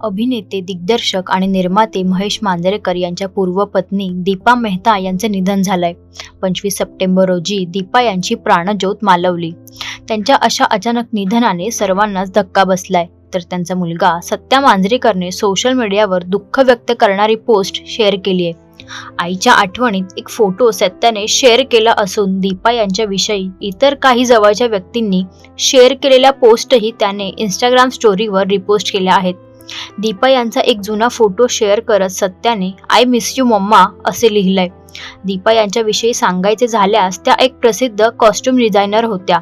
अभिनेते दिग्दर्शक आणि निर्माते महेश मांजरेकर यांच्या पूर्वपत्नी दीपा मेहता यांचे निधन झालंय. पंचवीस सप्टेंबर रोजी दीपा यांची प्राणज्योत मालवली. त्यांच्या अशा अचानक निधनाने सर्वांनाच धक्का बसलाय. तर त्यांचा मुलगा सत्या मांजरेकरने सोशल मीडियावर दुःख व्यक्त करणारी पोस्ट शेअर केली आहे. आईच्या आठवणीत एक फोटो सत्याने शेअर केला असून दीपा यांच्याविषयी इतर काही जवळच्या व्यक्तींनी शेअर केलेल्या पोस्टही त्याने इंस्टाग्राम स्टोरीवर रिपोस्ट केल्या आहेत. दीपा यांचा एक जुना फोटो शेअर करत सत्याने आय मिस यू मम्मा असे लिहिलंय. दीपा यांच्याविषयी सांगायचे झाल्यास त्या एक प्रसिद्ध कॉस्ट्युम डिझायनर होत्या.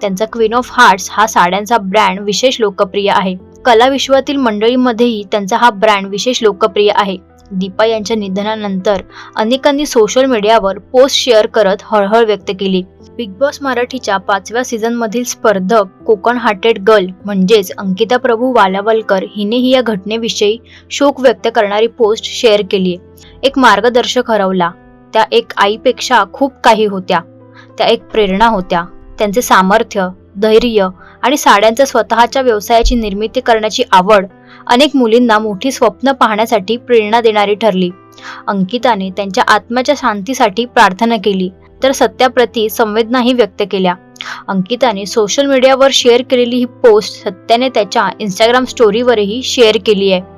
त्यांचा क्वीन ऑफ हार्ट्स हा साड्यांचा ब्रँड विशेष लोकप्रिय आहे. कला विश्वातील मंडळीमध्येही त्यांचा हा ब्रँड विशेष लोकप्रिय आहे. दीपा यांच्या निधनानंतर अनेकांनी सोशल मीडियावर पोस्ट शेअर करत हळहळ व्यक्त केली. बिग बॉस मराठीच्या पाचव्या सीझन मधील स्पर्धक कोकण हार्टेड गर्ल म्हणजेच अंकिता प्रभू वालावलकर हिनेही या घटनेविषयी शोक व्यक्त करणारी पोस्ट शेअर केली. एक मार्गदर्शक हरवला. त्या एक आईपेक्षा खूप काही होत्या. त्या एक प्रेरणा होत्या. त्यांचे सामर्थ्य धैर्य आणि साड्यांच्या स्वतःच्या व्यवसायाची निर्मिती करण्याची आवड अनेक मुलींना मोठी स्वप्न पाहण्यासाठी प्रेरणा देणारी ठरली. अंकिताने त्यांच्या आत्म्याच्या शांतीसाठी प्रार्थना केली तर सत्याप्रती संवेदनाही व्यक्त केल्या. अंकिताने सोशल मीडियावर शेअर केलेली ही पोस्ट सत्याने त्याच्या इंस्टाग्राम स्टोरीवरही शेअर केली आहे.